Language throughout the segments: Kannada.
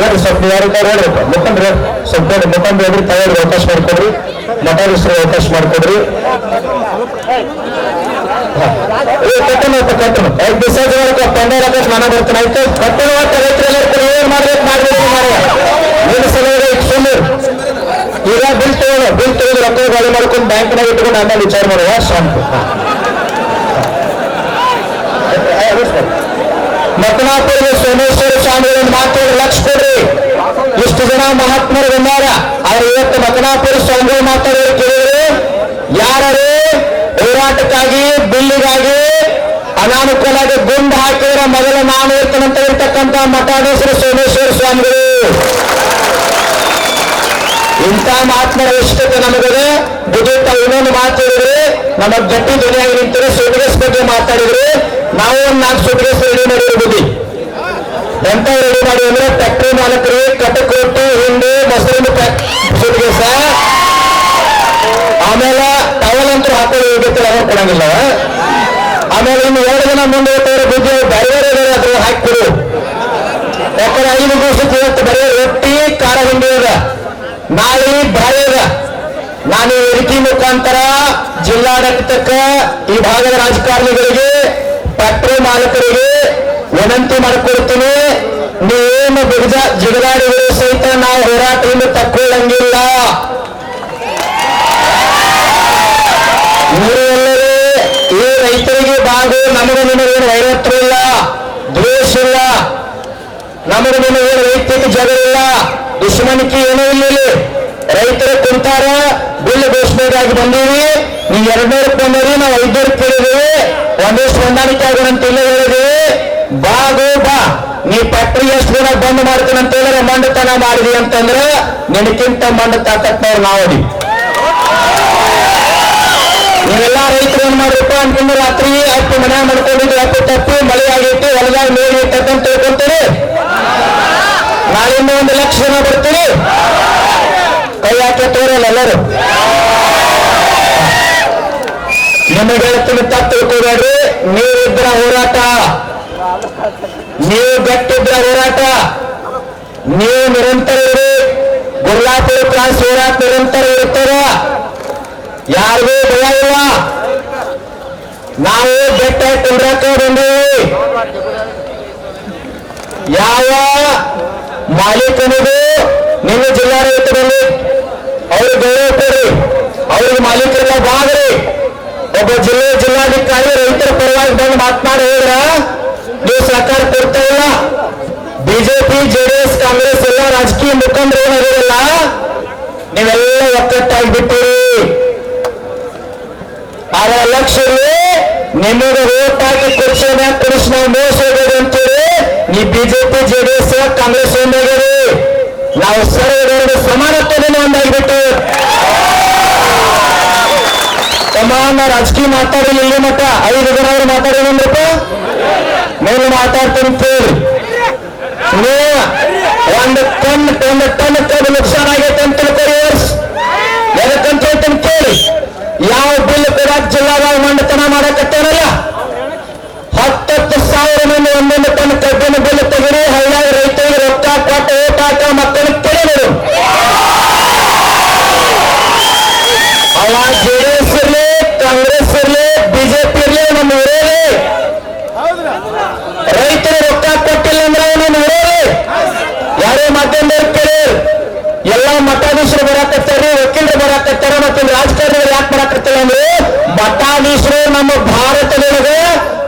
ಯಾರು ಸ್ವಲ್ಪ ಯಾರು ಹೇಳ್ಬೇಕು ಮುಖಂಡ್ರೆ ಸ್ವಲ್ಪ ಮುಖಂಡ್ರೆ ಹೇಳ್ರಿ ತಗೊಳ್ಳಿ ಅವಕಾಶ ಮಾಡಿಕೊಡ್ರಿ ಮಠಾಧೀಶರು ಅವಕಾಶ ಮಾಡ್ಕೊಡ್ರಿ ಕಟ್ಟಣ ಕಟ್ಟಣ ಐದು ದಿವಸ ಪಂಡರ ಸ್ನಾನ ಬರ್ತಾನೆ ಆಯ್ತು ಏನ್ ಏನು ಸಲುವಾಗಿ ಸುಮ್ಮನೆ ಈಗ ಬಿಲ್ ತಗೊಂಡು ಬಿಲ್ ತಗೊಂಡು ರೊಕ್ಕ ಗಾಳಿ ಮಾಡ್ಕೊಂಡು ಬ್ಯಾಂಕ್ನಾಗ ಇಟ್ಕೊಂಡು ಆಮೇಲೆ ವಿಚಾರ ಮಾಡುವ ಶಾಂತಿ ಮತನಾಪುರದ ಸೋಮೇಶ್ವರ ಸ್ವಾಮಿಗಳನ್ನು ಮಾತಾಡಿ ಲಕ್ಷ ಕೊಡ್ರಿ ಇಷ್ಟು ಜನ ಮಹಾತ್ಮರು ಬಂದಾರ? ಅವ್ರು ಇವತ್ತು ಮತನಾಪುರ ಸ್ವಾಮಿಗಳು ಮಾತಾಡೋರು ಕೇಳಿದ್ರೆ ಯಾರು ಹೋರಾಟಕ್ಕಾಗಿ, ಬಿಲ್ಲಿಗಾಗಿ ಅನಾನುಕೂಲಾಗಿ ಗುಂಡು ಹಾಕಿದ್ರೆ ಮೊದಲ ನಾನು ಇರ್ತೇನಂತ ಇರ್ತಕ್ಕಂಥ ಮಠಾಧೀಶರು ಸೋಮೇಶ್ವರ ಸ್ವಾಮಿಗಳು. ಇಂಥ ಮಾತಿನ ಅವಶ್ಯಕತೆ ನಮಗಿದೆ. ಬುದ್ಧಿತ ಇನ್ನೊಂದು ಮಾತಾಡಿದ್ರೆ ನಮ್ಮ ಗಟ್ಟಿ ಧ್ವನಿಯಾಗಿ ನಿಂತರೆ ಸುಟ್ಗೇಸ್ ಬಗ್ಗೆ ಮಾತಾಡಿದ್ರೆ, ನಾವು ಒಂದು ನಾಲ್ಕು ಸುಟ್ಗೇಸ್ ರೆಡಿ ಮಾಡಿರೋ ಬುದ್ಧಿ ಎಂತ ರೆಡಿ ಮಾಡಿ ಅಂದ್ರೆ ಫ್ಯಾಕ್ಟ್ರಿ ಮಾಲಕರು, ಕಟಕೋಟು, ಹಿಂಡು ಮೊಸರಿನ ಸುಟ್ಗೇಸ ಆಮೇಲೆ ಟವಲ್ ಅಂತೂ ಹಾಕೊಳ್ಳಿ ಹೋಗುತ್ತೆ ಕೊಡಂಗಿಲ್ಲ. ಆಮೇಲೆ ಇನ್ನು ಎರಡು ಜನ ಮುಂದೆ ಹೋಗ್ತಾರೆ ಬುದ್ಧಿ ಬೇರೆ ಬೇರೆ ಅದ್ರ ಹಾಕಿಕೊಡು ಯಾಕಂದ್ರೆ ಐದು ದಿವಸಕ್ಕೆ ಇವತ್ತು ಬರೀ ರೊಟ್ಟಿ, ಖಾರ ಹಿಂಡಿ ಅದ. ನಾಳೆ ಬ್ಯಾಳೆ ನಾನು ವೇದಿಕೆ ಮುಖಾಂತರ ಜಿಲ್ಲಾಡಳಿತಕ್ಕ ಈ ಭಾಗದ ರಾಜಕಾರಣಿಗಳಿಗೆ ಫ್ಯಾಕ್ಟರಿ ಮಾಲಕರಿಗೆ ವಿನಂತಿ ಮಾಡಿಕೊಡ್ತೀನಿ. ನೀವೇನು ಬಿಗದ ಜಿಗದಾಡಿಗಳು ಸಹಿತ ನಾವು ಹೋರಾಟದಿಂದ ತಕ್ಕೊಳ್ಳಂಗಿಲ್ಲ. ನೀವೆಲ್ಲರೂ ಈ ರೈತರಿಗೆ ಬಾಗು ನಮಗೆ ನಿಮಗೇನು ವೈರತ್ವ ಇಲ್ಲ, ದ್ವೇಷ ಇಲ್ಲ. ನಮಗೆ ನಿಮಗೇನು ವೈಯಕ್ತಿಕ ಜಗಳ ಇಲ್ಲ. ದುಶ್ಮನಿಕೆ ಏನೂ ಇಲ್ಲ. ರೈತರು ಕುಂತಾರ, ಬಿಲ್ ಘೋಷಣೆಗಾಗಿ ಬಂದೀವಿ ನೀವು ಎರಡ್ನೂರು ಬಂದರಿ ನಾವು ಐದ್ನೂರು ಕೇಳಿದೀವಿ ಒಂದಿಷ್ಟು ಹೊಂದಾಣಿಕೆ ಆಗೋಣಂತ ಇಲ್ಲ ಹೇಳಿದೀವಿ ಗೋ ಬಾ ನೀ ಫ್ಯಾಕ್ಟ್ರಿ ಎಷ್ಟು ದಿನ ಬಂದ್ ಮಾಡ್ತೀನಂತ ಹೇಳಿದ್ರೆ ಮಂಡತನ ಮಾಡಿದಿ ಅಂತಂದ್ರೆ ನಿನಕ್ಕಿಂತ ಮಂಡ ತಾಕತ್ನವ್ರು ನಾವು. ನೀವೆಲ್ಲ ರೈತರು ಏನ್ ಮಾಡ್ರಪ್ಪ ಅಂತಂದ್ರೆ ರಾತ್ರಿ ಅಪ್ಪು ಮನೆ ಮಾಡ್ಕೊಂಡಿದ್ರು ಅಪ್ಪು ತಪ್ಪು, ಮಳೆ ಆಗೈತಿ, ಹೊಲದಾಗ ನೀರು ಅಂತ ತಿಳ್ಕೊಂತೀರಿ ನಾಳಿಂದ ಒಂದು ಲಕ್ಷ ಜನ ಬರ್ತೀರಿ? ಕೈ ಹಾಕಿ ತೋರಲ್ಲ ಎಲ್ಲರೂ. ನಿಮಗೆ ತಪ್ಪು ತಿಳ್ಕೊಬೇಡ್ರಿ. ನೀವಿದ್ರ ಹೋರಾಟ. ನೀವು ಗಟ್ಟಿದ್ರ ಹೋರಾಟ. ನೀವು ನಿರಂತರ ಇರಿ. ಗುರ್ಲಾಪುರ ಕ್ಲಾಸ್ ಹೋರಾಟ ನಿರಂತರ ಇರ್ತಾರ ಯಾರಿಗೂ ಭಯ ಇಲ್ಲ. ನಾವು ಬೆಟ್ಟ ಕುಂಡ್ರಕ್ಕೆ ಬಂದೀವಿ. ಯಾವ ಮಾಲೀಕನಿಗೂ ನಿಮ್ಮ ಜಿಲ್ಲಾಡಳಿತದಲ್ಲಿ ಅವರು ಗೌರವ ಕೊಡ್ರಿ. ಅವ್ರಿಗೆ ಮಾಲೀಕರೆಲ್ಲ ಬಾಗ್ರಿ ಒಬ್ಬ ಜಿಲ್ಲೆ ಜಿಲ್ಲಾಧಿಕಾರಿ ರೈತರ ಪರವಾಗಿ ಬಂದು ಮಾತನಾಡಿ ಹೇಳಿದ್ರ ನೀವು ಸರ್ಕಾರ ಕೊಡ್ತಾ ಇಲ್ಲ. ಬಿಜೆಪಿ, ಜೆಡಿಎಸ್, ಕಾಂಗ್ರೆಸ್ ಎಲ್ಲ ರಾಜಕೀಯ ಮುಖಂಡರು ಏನಾಗಿರಲ್ಲ ನೀವೆಲ್ಲ ಒಕ್ಕಟ್ಟಾಗ್ಬಿಟ್ಟಿರಿ. ಆ ಎಲೆಕ್ಷನ್ ನಿಮಗೆ ಓಟ್ ಹಾಕಿ ಕುರ್ಚಿನ ಕೊಡಿಸ್ ನಾವು ಮೋಸ ಬಿಜೆಪಿ, ಜೆಡಿಎಸ್, ಕಾಂಗ್ರೆಸ್ ಒಂದಾಗಿದೆ. ನಾವು ಸರ್ವದವರು ಸಮಾನತ್ವದಿಂದ ಒಂದಾಗ್ಬಿಟ್ಟು ಸಮಾನ ರಾಜಕೀಯ ಮಾತಾಡಿ, ಇಲ್ಲಿ ಮಟ್ಟ ಐದು ಜನ ಮಾತಾಡಿ ಮಾತಾಡೋಣಪ್ಪ ಮೇಲೆ ಮಾತಾಡ್ತೀನಿ ಕೇಳಿ. ನೀವು ಒಂದು ಟನ್ ಒಂದು ಟನ್ ಕಬ್ಬು ನುಕ್ಸಾನ ಆಗೈತೆ ಅಂತ ವರ್ಷ ಎದಕ್ಕಂತ ಹೇಳ್ತೀನಿ ಕೇಳಿ. ಯಾವ ಬಿಲ್ ಕೂಡ ಜಿಲ್ಲಾ ಮಂಡತನ ಮಾಡಕತ್ತಾರಲ್ಲ ಹತ್ತತ್ತು ಸಾವಿರ ಮಂದಿ ಒಂದೊಂದು ಟನ್ ಕಬ್ಬಿನ ಬಿಲ್ ತೆಗಿರಿ ಹಳ್ಳಿಯಾಗ ರೈತರಿಗೆ ರೊಕ್ಕ ಕೊಟ್ಟು ಓಟ್ ಹಾಕ ಮಕ್ಕಳಿಗೆ ತಿಳಿದರು ಅವ ಜೆಡಿಎಸ್ ಇರ್ಲಿ ಕಾಂಗ್ರೆಸ್ ಇರ್ಲಿ ಬಿಜೆಪಿ ಇರ್ಲಿ ನಮ್ಮ ವಿರೋಧಿ ರೈತರು ರೊಕ್ಕ ಕೊಟ್ಟಿಲ್ಲ ಅಂದ್ರೆ ನಮ್ಮ ವಿರೋಧಿ ಯಾರೇ ಮಾಧ್ಯಮದವ್ರು ಕೇಳಿ ಎಲ್ಲ ಮಠಾಧೀಶರು ಬರಾಕತ್ತಾರ ವಕೀಲರು ಬರಾಕತ್ತಾರ ಮತ್ತೆ ರಾಜಕಾರಣಿಗಳು ಯಾಕೆ ಬರಾಕತ್ತಿಲ್ಲ ಅಂದ್ರೆ ಮಠಾಧೀಶರು ನಮ್ಮ ಭಾರತದೊಳಗೆ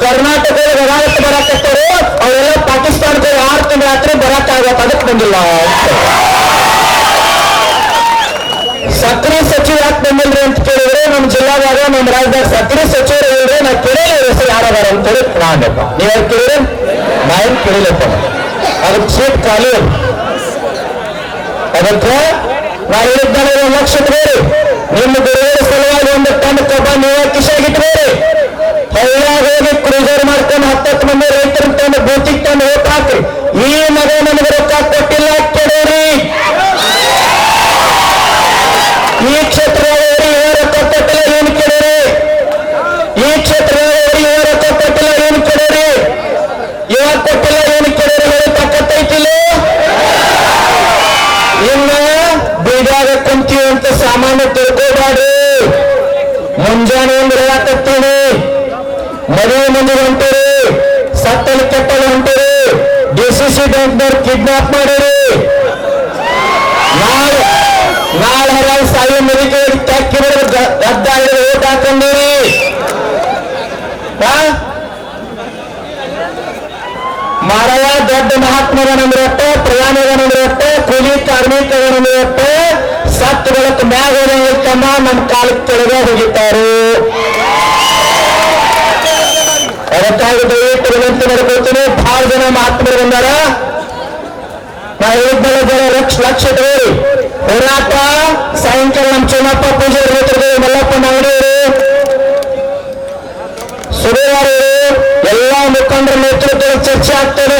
ಕರ್ನಾಟಕದೊಳಗೆ ಅದಾಲತ್ ಬರಾಕತ್ತಾರು ಅವೆಲ್ಲ ಪಾಕಿಸ್ತಾನದ ಆರು ತಿಂಗಳ ರಾತ್ರಿ ಬರಾಕಾಗತ್ತ ಅದಕ್ಕೆ ಬಂದಿಲ್ಲ ಸಕ್ರೆ ಸಚಿವ ಯಾಕೆ ಬಂದಿಲ್ರಿ ಅಂತ ಕೇಳಿದ್ರೆ ನಮ್ಮ ಜಿಲ್ಲಾದಾಗ ನಮ್ಮ ರಾಜ್ಯದಾಗ ಸಕ್ರೆ ಸಚಿವರು ಹೇಳಿದ್ರೆ ನಾ ಕೇಳಿಲ್ಲ ಹೆಸರು ಯಾರದಾರ ಅಂತ ಹೇಳಿ ನಾನಪ್ಪ ನೀವ್ ಯಾರು ಕೇಳಿದ್ರೆ ನಾ ಏನ್ ಕೇಳಿಲ್ಲಪ್ಪ ಅದಕ್ಕೆ ಸೀಟ್ ಖಾಲಿ ಇದೆ. ಅದಕ್ಕೆ ನಾನು ಹೇಳಿದ್ದಾನೆ ಲಕ್ಷ ನಿಮ್ಮ ಗುರುವಿನ ಸಲುವಾಗಿ ಒಂದು ಟನ್ ಕಬ್ಬ ನೀವು ಕಿಶಾಗಿಟ್ಕೋರಿ ಹಳ್ಳಿಯಾಗ ಹೋಗಿ ಕ್ರೂಸರ್ ಮಾಡ್ಕೊಂಡು ಹತ್ತತ್ತು ಮಂದಿ ರೈತರು ತಂದು ಬೂತಿಗೆ ತಂದು ಓಟ್ ಹಾಕ್ರಿ. ಈ ಮಗ ನನಗೆ ರೊಕ್ಕ ಕೊಟ್ಟಿಲ್ಲ ಕೆಡೋರಿ ಈ ಕ್ಷೇತ್ರದವರು ಯಾವ ರೊಕ್ಕ ಕೊಟ್ಟಿಲ್ಲ ಏನು ಕೆಡೋರಿ ಈ ಕ್ಷೇತ್ರದವರು ಯಾವ ರೊಕ್ಕ ಕೊಟ್ಟಿಲ್ಲ ಏನು ಕೆಡೋರಿ ಯಾವ ಕೊಟ್ಟಿಲ್ಲ ಏನು ಕೆಡೋರಿ ಹೇಳಿ ತಕ್ಕತ್ತೈತಿಲ್ಲ ಇನ್ನು ಮೈದಾಗ ಕುಂತೀವಿ ಅಂತ ಸಾಮಾನ್ಯ ತಿಳ್ಕೋಬಾಡ್ರಿ ಮುಂಜಾನೆ ಅಂದ್ರೆ ಯಾಕತ್ತೀನಿ ಮದುವೆ ಮಂದಿ ಹೊಂಟರಿ. ಸತ್ತಲು ಕೆಟ್ಟಲು ಹೊಂಟರಿ. ಡಿ ಸಿ ಸಿ ಬ್ಯಾಂಕ್ದವ್ರು ಕಿಡ್ನಾಪ್ ಮಾಡಿರಿ. ನಾಳೆ ನಾಳೆ ಸಾವಿರ ಮದುವೆ ತಕ್ಕಿದ್ರೆ ರದ್ದಾಗಿ ಓಟ್ ಹಾಕೊಂಡಿರಿ. ಮಾರವ ದೊಡ್ಡ ಮಹಾತ್ಮಗನಂದ್ರಟ್ಟೆ ಪ್ರಯಾಣಿಗನಂದ್ರಟ್ಟೆ ಕೂಲಿ ಕಾರ್ಮಿಕಗನಂದ್ರಟ್ಟೆ ಸತ್ತು ಬೆಳಕು ಮ್ಯಾಗ ಹೋದಂಗಿತ್ತಮ್ಮ ನಮ್ಮ ಕಾಲಕ್ಕೆ ಕೆಳಗೆ ಹೋಗಿದ್ದಾರೆ. ಅದಕ್ಕಾಗಿ ದಯವಿಟ್ಟು ವಿನಂತಿ ಮಾಡ್ಕೊಳ್ತೀನಿ ಬಹಳ ಜನ ಮಹಾತ್ಮರು ಬಂದಾರ. ನಾ ಹೇಳಿದ್ಮೇಲೆ ಜನ ಲಕ್ಷ ಲಕ್ಷ ತಗೋರಿ. ಹೋರಾಟ, ಸಾಯಂಕಾಲ ನಮ್ಮ ಚೆನ್ನಪ್ಪ ಪೂಜೆ ಮಲ್ಲಪ್ಪ ನಾಯ್ಡು ಸುರೇವಾರ ಎಲ್ಲಾ ಮುಖಂಡರ ನೇತೃತ್ವದಲ್ಲಿ ಚರ್ಚೆ ಆಗ್ತದ.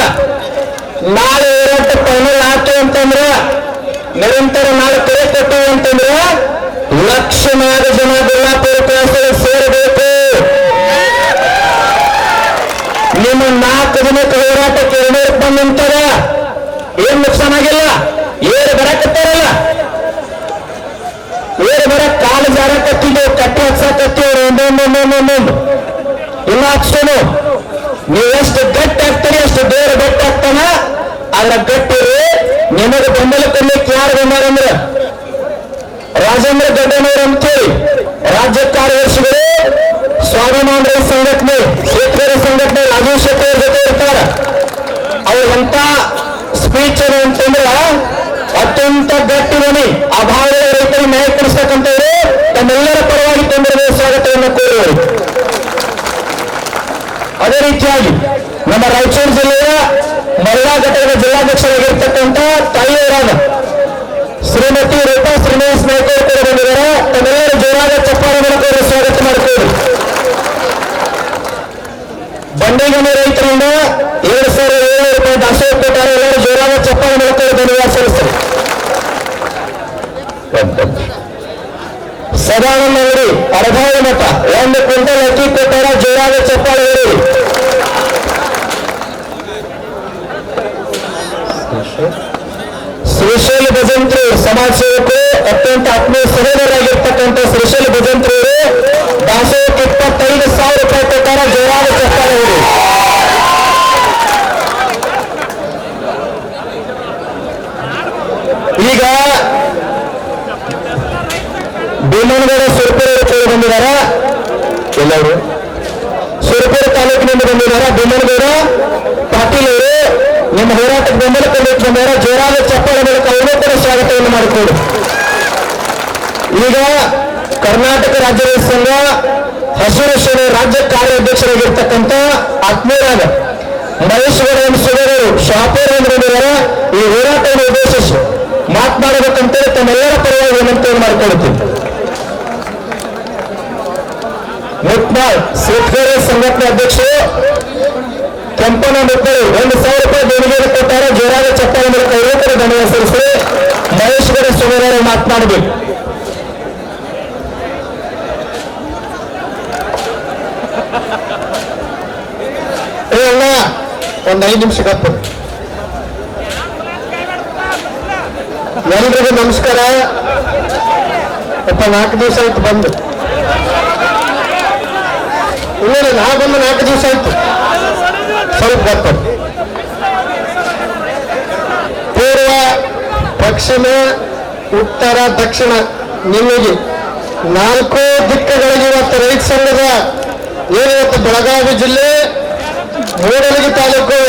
ನಾಳೆ ಹೋರಾಟ ಫೈನಲ್ ಆಯ್ತು ಅಂತಂದ್ರೆ, ನಿರಂತರ ನಾಳೆ ಕರೆ ಕೊಟ್ಟವು ಅಂತಂದ್ರೆ ಲಕ್ಷಣಾದ ಜನ ಬಿಲ್ಲಾಪುರ ಕ್ಲಾಸಲ್ಲಿ ಸೇರಬೇಕು. ನಿಮ್ಮ ನಾಲ್ಕು ದಿನಕ್ಕೆ ಹೋರಾಟಕ್ಕೆ ಎರಡೂರು ಬಂದು ನಿಂತಾರ? ಏನ್ ನುಕ್ಸಾನ್ ಆಗಿಲ್ಲ? ಏರು ಬರಕತ್ತಾರಲ್ಲ ಏರು ಬರ ಕಾಲು ಜಾರಕತ್ತಿದ್ದೆವು ಕಟ್ಟಿ ಹಚ್ಚಕತ್ತೀವ್ರು ಒಂದೊಂದೊಂದೊಂದೊಂದೊಂದು ಇನ್ನ ಹಾಕ್ಸೋನು ನೀವು ಎಷ್ಟು ಗಟ್ಟಿ ಆಗ್ತೀರಿ ಅಷ್ಟು ದೇವ್ರ ಆಗ್ತಾನ ಅದ್ರ ಗಟ್ಟಿರಿ ನಿಮಗೆ ಬೆಂಬಲ ಕೊಡ್ಲಿಕ್ಕೆ ಯಾರು ಬಂದಾರಂದ್ರೆ ರಾಜೇಂದ್ರ ಗಡ್ಡನವರು ಅಂತೇಳಿ ರಾಜ್ಯ ಕಾರ್ಯದರ್ಶಿಗಳು ಸ್ವಾಭಿಮಾನ ಸಂಘಟನೆ ಶೇತಕರ ಸಂಘಟನೆ ರಾಜು ಅವ್ರ ಜೊತೆ ಇರ್ತಾರ. ಎಂತ ಸ್ಪೀಚ್ ಏನು ಅಂತಂದ್ರ, ಅತ್ಯಂತ ಗಟ್ಟಿ ಮನಿ ಆ ಭಾಗದ ರೈತರಿಗೆ ನ್ಯಾಯ ಕೊಡಿಸ್ತಕ್ಕಂಥವ್ರು, ತಮ್ಮೆಲ್ಲರ ಪರವಾಗಿ ತೊಂದರೆ ಸ್ವಾಗತವನ್ನು ಕೋರುವರು ಅದೇ ರೀತಿಯಾಗಿ, ನಮ್ಮ ರಾಯಚೂರು ಜಿಲ್ಲೆಯ ಮಹಿಳಾ ಘಟಕದ ಜಿಲ್ಲಾಧ್ಯಕ್ಷರಾಗಿರ್ತಕ್ಕಂಥ ತಾಯಿಯವರಾದ ಶ್ರೀಮತಿ ರೂಪಾ ಶ್ರೀನಿವಾಸ್ ನಾಯ್ಕ ಅವರು ಕೂಡ ಬಂದಿದ್ದಾರೆ ತಮ್ಮೆಲ್ಲರೂ ಜೋರಾದ ಚಪ್ಪಾಳೆ ಮೂಲಕ ಅವರು ಸ್ವಾಗತ ಮಾಡ್ತೀವಿ ಬಂಡಿಗನ ರೈತರಿಂದ ಏಳು ಸಾವಿರದ ಏಳ್ನೂರು ರೂಪಾಯಿ ದಾಸೋಹ ಕೊಟ್ಟಾರೆ ಎಲ್ಲರೂ ಜೋರಾದ ಚಪ್ಪಾಳೆ ಮೂಲಕ ಧನ್ಯವಾದ ಸಲ್ಲಿಸ್ತಾರೆ? ಸದಾನಂದ ಅಂಗಡಿ ಅರ್ಧಾಯ ಮಠ ಒಂದು ಕ್ವಿಂಟಲ್ ಅಕ್ಕಿ ಕೊಟ್ಟಾರ ಜೋರಾದ ಚಪ್ಪಾಳೆ ಹೇಳಿ ಶ್ರೀಶೈಲ ಭಜಂತ್ರಿ ಸಮಾಜ ಸೇವಕರು ಅತ್ಯಂತ ಆತ್ಮೀಯ ಸಹೋದರಾಗಿರ್ತಕ್ಕಂಥ ಶ್ರೀಶೈಲ ಭಜಂತ್ರಿ ಅವರು ದಾಸೋಹಕ್ಕೆ ಇಪ್ಪತ್ತೈದು ಸಾವಿರ ರೂಪಾಯಿ ಕೊಟ್ಟಾರ ಜೋರಾದ ಚಪ್ಪಾಳೆ ಹೇಳಿ ಈಗ ಭೀಮನಗರ ಸುರಪುರ ಕೇಳಿ ಬಂದಿದಾರ ಎಲ್ಲವರು ಸುರಪುರ ತಾಲೂಕಿನಿಂದ ಬಂದಿದಾರ ಭೀಮನಗೌಡ ಪಾಟೀಲ್ ಅವರು ನಿಮ್ಮ ಹೋರಾಟಕ್ಕೆ ಬೆಂಬಲ ಕೊಡಲಿಕ್ಕೆ ಬಂದಾರ ಜೋರಾದ ಚಪ್ಪಾಳೆ ಮೂಲಕ ಅವರು ಸ್ವಾಗತವನ್ನು ಮಾಡಿಕೊಳ್ಳಿ ಈಗ ಕರ್ನಾಟಕ ರಾಜ್ಯ ಸಂಘ ಹಸಿರು ಸೇನೆ ರಾಜ್ಯ ಕಾರ್ಯಾಧ್ಯಕ್ಷರಾಗಿರ್ತಕ್ಕಂಥ ಆತ್ಮೀಯರಾದ ಮಹೇಶ್ ಗೌಡ ಸುಗರರು ಶಾಪೂರ್ ಅವರ ಈ ಹೋರಾಟವನ್ನು ಉದ್ದೇಶಿಸಿ ಮಾತನಾಡಬೇಕಂತೇಳಿ ತಮ್ಮೆಲ್ಲರ ಪರವಾಗಿ ವಿನಂತಿಯನ್ನು ಮಾಡಿಕೊಳ್ಳುತ್ತೀನಿ. ಮುಟ್ನಾಳ್ ಶೇತಕರಿ ಸಂಘಟನೆ ಅಧ್ಯಕ್ಷರು ಕೆಂಪನ ಮುಟ್ಟಳಿ ಒಂದು ಸಾವಿರ ರೂಪಾಯಿ ದೇಣಿಗೆಯನ್ನು ಕೊಟ್ಟಾರೆ ಜೋರಾದ ಚಪ್ಪಾಳೆ ಮೂಲಕ ಯುವಕರು ಗಮನ ಸಲ್ಲಿಸಿ ಮಹೇಶ್ ಗೌಡ ಸುಗರರು ಮಾತನಾಡಬೇಕು. ಒಂದ್ ಐದು ನಿಮಿಷ ಕಪ್ಪು ಎಲ್ರಿಗೂ ನಮಸ್ಕಾರ. ಅಪ್ಪ ನಾಲ್ಕು ದಿವಸ ಆಯ್ತು ಬಂದು. ಇಲ್ಲ, ನಾ ಬಂದು ನಾಲ್ಕು ದಿವಸ ಆಯ್ತು. ಸ್ವಲ್ಪ ಗೊತ್ತು ಪೂರ್ವ ಪಶ್ಚಿಮ ಉತ್ತರ, ದಕ್ಷಿಣ ನಿಮಗೆ ನಾಲ್ಕು ದಿಕ್ಕಗಳಿಗೆ ಇವತ್ತು ರೈತ ಸಂಘದ ಏನಿವತ್ತು ಬೆಳಗಾವಿ ಜಿಲ್ಲೆ, ಮೂಡಲಗಿ ತಾಲೂಕು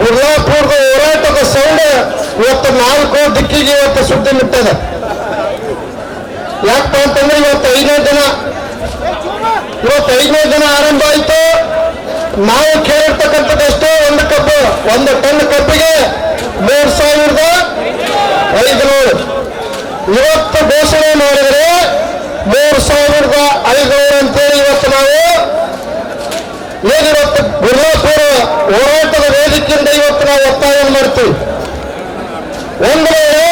ಗುರ್ಲಾಪುರದ ಹೋರಾಟದ ಸೌಂಡ್ ಇವತ್ತು ನಾಲ್ಕು ದಿಕ್ಕಿಗೆ ಇವತ್ತು ಸುದ್ದಿ ಮುಟ್ಟದ. ಯಾಕಪ್ಪ ಅಂತಂದ್ರೆ ಇವತ್ತು ಐದನೇ ದಿನ, ಇವತ್ತು ಐದನೇ ದಿನ ಆರಂಭ ಆಯ್ತು. ನಾವು ಕೇಳಿರ್ತಕ್ಕಂಥದ್ದಷ್ಟು ಒಂದು ಕಬ್ಬು ಒಂದು ಟನ್ ಕಬ್ಬಿಗೆ ಮೂರ್ ಸಾವಿರದ ಐದುನೂರು ಇವತ್ತು ಘೋಷಣೆ ಮಾಡಿದ್ರೆ ಮೂರ್ ಸಾವಿರದ ಐದುನೂರು ಅಂತೇಳಿ ಇವತ್ತು ನಾವು ಏನಿವತ್ತು ಗುರುವಾಪುರ ಹೋರಾಟದ ವೇದಿಕೆಯಿಂದ ಇವತ್ತು ನಾವು ಒತ್ತಾಯ ಮಾಡ್ತೀವಿ ಒಂದು ವೇಳೆ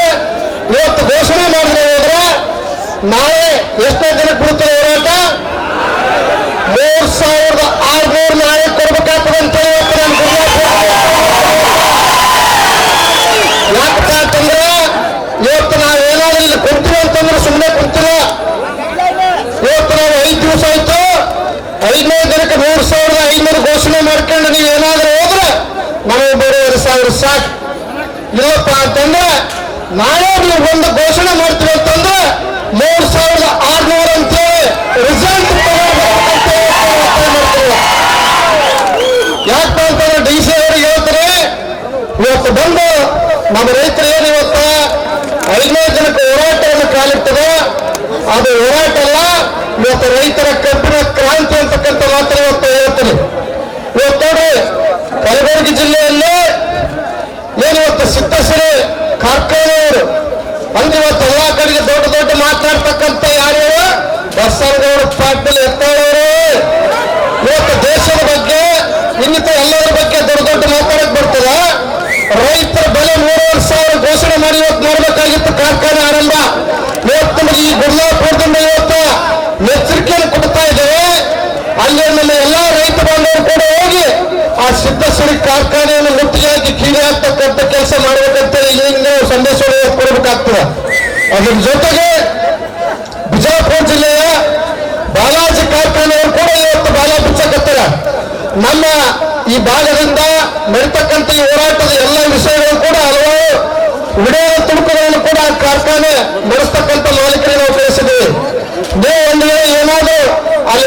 ಇವತ್ತು ಘೋಷಣೆ ಮಾಡಿದ್ರೆ ಹೋದ್ರೆ ನಾಳೆ ಎಷ್ಟನೇ ದಿನಕ್ಕೆ ಬಿಡುತ್ತದೆ ಹೋರಾಟ ಮೂರ್ ಸಾವಿರದ ಆರ್ನೂರು ನಾಳೆ ಕೊಡ್ಬೇಕಾಗ್ತದೆ ಅಂತ ಹೇಳಿ ಇವತ್ತು ನಾನು ಗುರುವಾಪುರ ಯಾಕಪ್ಪ ಅಂತಂದ್ರೆ ಇವತ್ತು ನಾವು ಏನಾದ್ರು ಇಲ್ಲಿ ಕುಂತೀವಿ ಅಂತಂದ್ರೆ ಸುಮ್ಮನೆ ಕುಂತಿಲ್ಲ ಇವತ್ತು ನಾವು ದಿವಸ ಆಯ್ತು ಐದನೇ ದಿನಕ್ಕೆ ಮೂರು ಸಾವಿರದ ಐನೂರು ಘೋಷಣೆ ನೀವು ಏನಾದ್ರೂ ಹೋದ್ರೆ ನಮಗೆ ಬರುವರೆ ಸಾವಿರ ಸಾಕು. ಇಲ್ಲಪ್ಪ ಅಂತಂದ್ರೆ ನಾಳೆ ನೀವು ಒಂದು ಘೋಷಣೆ ಮಾಡ್ತೀವಿ ಅಂತಂದ್ರೆ ಮೂರು ಸಾವಿರದ ಆರ್ನೂರು ಅಂತೇಳಿ ರಿಸಲ್ಟ್ ಯಾಕಪ್ಪ ಅಂತಂದ್ರೆ ಡಿ ಸಿ ಅವರಿಗೆ ಹೇಳ್ತಾರೆ, ಇವತ್ತು ಬಂದು ನಮ್ಮ ರೈತರು ಏನು ಇವತ್ತ ಐದನೇ ದಿನಕ್ಕೆ ಹೋರಾಟವನ್ನು ಕಾಲಿಡ್ತದೆ ಅದು ಹೋರಾಟ ಅಲ್ಲ, ಇವತ್ತು ರೈತರ ಕಬ್ಬಿನ ಕ್ರಾಂತಿ ಅಂತಕ್ಕಂಥ ಮಾತ್ರ ಇವತ್ತು ಹೇಳ್ತೀನಿ ಇವತ್ತು ನೋಡಿ ಕಲಬುರಗಿ ಜಿಲ್ಲೆಯಲ್ಲಿ ಏನು ಇವತ್ತು ಕಾರ್ಖಾನೆಯವರು ಅಂದ್ರೆ ಇವತ್ತು ಎಲ್ಲಾ ಕಡೆಗೆ ದೊಡ್ಡ ದೊಡ್ಡ ಮಾತಾಡ್ತಕ್ಕಂತ ಯಾರು ಬಸವಗೌಡ ಪಾಟೀಲ್ ಎತ್ತಾಳವರು. ಇವತ್ತು ದೇಶದ ಬಗ್ಗೆ ಇನ್ನಿತ ಎಲ್ಲರ ಬಗ್ಗೆ ದೊಡ್ಡ ದೊಡ್ಡ ಮಾತಾಡಕ್ ಬರ್ತದ. ರೈತರ ಬೆಲೆ ಮೂರುವರೆ ಸಾವಿರ ಘೋಷಣೆ ಮಾಡಿ ಇವತ್ತು ಮಾಡಬೇಕಾಗಿತ್ತು ಕಾರ್ಖಾನೆ ಆರಂಭ. ಇವತ್ತು ಈ ಗುಡ್ಲಾಪುರದಿಂದ ಇವತ್ತು ಎಚ್ಚರಿಕೆಯನ್ನು ಕೊಡ್ತಾ ಇದ್ದೇವೆ. ಅಲ್ಲಿ ನಮ್ಮ ಎಲ್ಲಾ ರೈತ ಬಾಂಧವರು ಕೂಡ ಹೋಗಿ ಆ ಸಿದ್ದಸರಿ ಕಾರ್ಖಾನೆಯನ್ನು ಮುತ್ತಿಗೆ ಹಾಕಿ ಅಂತಕ್ಕಂಥ ಕೆಲಸ ಮಾಡ್ಬೇಕಂತ ಈಗ ಸಂದೇಶ ಕೊಡಬೇಕಾಗ್ತದೆ. ಅದ್ರ ಜೊತೆಗೆ ಬಿಜಾಪುರ ಜಿಲ್ಲೆಯ ಬಾಲಾಜಿ ಕಾರ್ಖಾನೆಯವರು ಕೂಡ ಇವತ್ತು ಬಾಲ ಬಿಚ್ಚಕತ್ತಾರ. ನಮ್ಮ ಈ ಭಾಗದಿಂದ ನಡೀತಕ್ಕಂಥ ಈ ಹೋರಾಟದ ಎಲ್ಲ ವಿಷಯಗಳು ಕೂಡ ಹಲವಾರು ವಿಡಿಯೋ ತುಣುಕುಗಳನ್ನು ಕೂಡ ಕಾರ್ಖಾನೆ ನಡೆಸ್ತಕ್ಕಂಥ ಮಾಲೀಕರಿಗೆ ನಾವು ಕಳಿಸಿದ್ದೀವಿ ನೀವು ಒಂದು ಅಲ್ಲಿ